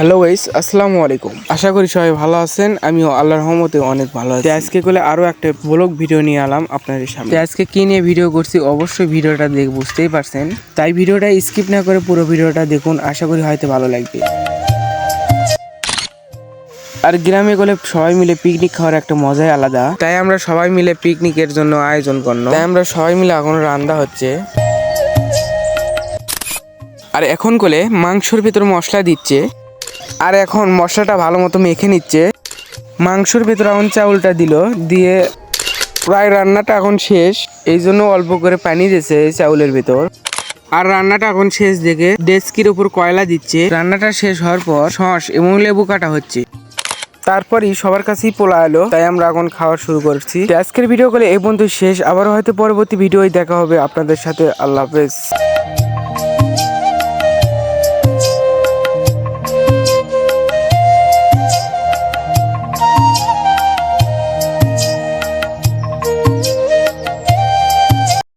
Hello guys আসসালামু আলাইকুম। আশা করি সবাই ভালো আছেন। আমিও আল্লাহর রহমতে অনেক ভালো আছি। আজকে করে আরও একটা ব্লগ ভিডিও নিয়ে এলাম আপনাদের সামনে। আজকে কি নিয়ে ভিডিও করছি অবশ্যই ভিডিওটা দেখে বুঝতেই পারছেন। তাই ভিডিওটা স্কিপ না করে পুরো ভিডিওটা দেখুন আশা করি হয়তো ভালো লাগবে। আর গ্রামে গেলে সবাই মিলে পিকনিক খাওয়ার একটা মজাই আলাদা। তাই আমরা সবাই মিলে পিকনিকের জন্য আয়োজন করল তাই আমরা সবাই মিলে এখন রান্না হচ্ছে। আর এখন কোলে মাংসর ভিতর মশলা দিচ্ছে। আর এখন মশলাটা ভালো মতো মেখে নিচ্ছে। মাংসর ভিতর এখন চাউলটা দিল, দিয়ে প্রায় রান্নাটা এখন শেষ। এই জন্য অল্প করে পানি দিয়েছে চাউলের ভেতর। আর রান্নাটা এখন শেষ দেখে ডেস্কির উপর কয়লা দিচ্ছে। রান্নাটা শেষ হওয়ার পর সস এবং লেবু কাটা হচ্ছে। তারপরই সবার কাছেই পোলা এলো, তাই আমরা এখন খাওয়া শুরু করছি। আজকের ভিডিও করে এই পর্যন্ত শেষ। আবার হয়তো পরবর্তী ভিডিওই দেখা হবে। আপনাদের সাথে আল্লাহ হাফেজ।